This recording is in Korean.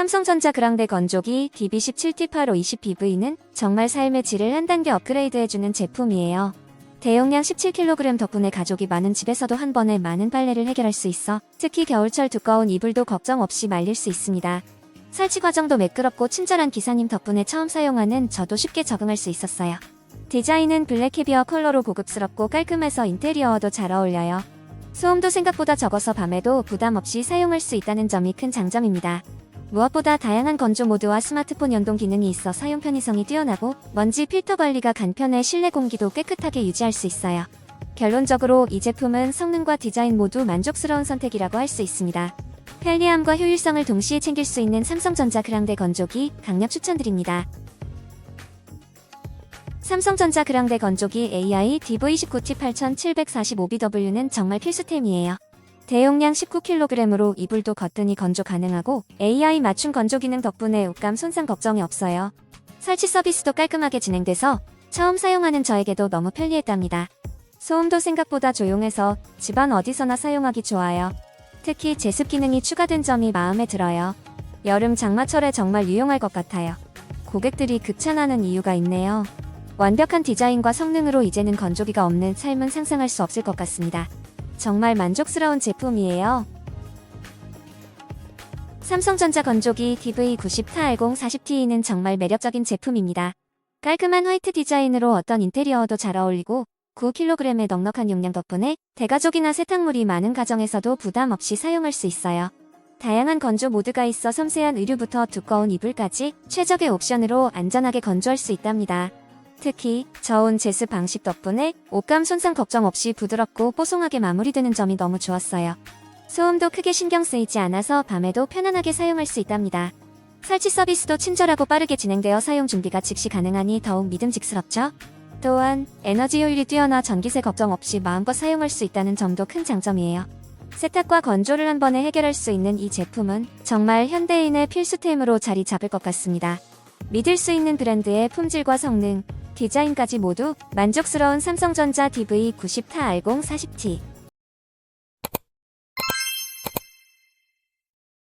삼성전자 그랑데 건조기 DB17T8520PV는 정말 삶의 질을 한 단계 업그레이드해주는 제품이에요. 대용량 17kg 덕분에 가족이 많은 집에서도 한 번에 많은 빨래를 해결할 수 있어 특히 겨울철 두꺼운 이불도 걱정 없이 말릴 수 있습니다. 설치 과정도 매끄럽고 친절한 기사님 덕분에 처음 사용하는 저도 쉽게 적응할 수 있었어요. 디자인은 블랙 캐비어 컬러로 고급스럽고 깔끔해서 인테리어와도 잘 어울려요. 소음도 생각보다 적어서 밤에도 부담 없이 사용할 수 있다는 점이 큰 장점입니다. 무엇보다 다양한 건조 모드와 스마트폰 연동 기능이 있어 사용 편의성이 뛰어나고 먼지 필터 관리가 간편해 실내 공기도 깨끗하게 유지할 수 있어요. 결론적으로 이 제품은 성능과 디자인 모두 만족스러운 선택이라고 할 수 있습니다. 편리함과 효율성을 동시에 챙길 수 있는 삼성전자 그랑데 건조기 강력 추천드립니다. 삼성전자 그랑데 건조기 AI DV19T 8745BW는 정말 필수템이에요. 대용량 19kg으로 이불도 거뜬히 건조 가능하고 AI 맞춤 건조 기능 덕분에 옷감 손상 걱정이 없어요. 설치 서비스도 깔끔하게 진행돼서 처음 사용하는 저에게도 너무 편리했답니다. 소음도 생각보다 조용해서 집안 어디서나 사용하기 좋아요. 특히 제습 기능이 추가된 점이 마음에 들어요. 여름 장마철에 정말 유용할 것 같아요. 고객들이 극찬하는 이유가 있네요. 완벽한 디자인과 성능으로 이제는 건조기가 없는 삶은 상상할 수 없을 것 같습니다. 정말 만족스러운 제품이에요. 삼성전자 건조기 DV90-4040T는 정말 매력적인 제품입니다. 깔끔한 화이트 디자인으로 어떤 인테리어도 잘 어울리고 9kg의 넉넉한 용량 덕분에 대가족이나 세탁물이 많은 가정에서도 부담 없이 사용할 수 있어요. 다양한 건조 모드가 있어 섬세한 의류부터 두꺼운 이불까지 최적의 옵션으로 안전하게 건조할 수 있답니다. 특히 저온 제습 방식 덕분에 옷감 손상 걱정 없이 부드럽고 뽀송하게 마무리되는 점이 너무 좋았어요. 소음도 크게 신경 쓰이지 않아서 밤에도 편안하게 사용할 수 있답니다. 설치 서비스도 친절하고 빠르게 진행되어 사용 준비가 즉시 가능하니 더욱 믿음직스럽죠? 또한 에너지 효율이 뛰어나 전기세 걱정 없이 마음껏 사용할 수 있다는 점도 큰 장점이에요. 세탁과 건조를 한 번에 해결할 수 있는 이 제품은 정말 현대인의 필수템으로 자리 잡을 것 같습니다. 믿을 수 있는 브랜드의 품질과 성능, 디자인까지 모두 만족스러운 삼성전자 DV90-4040T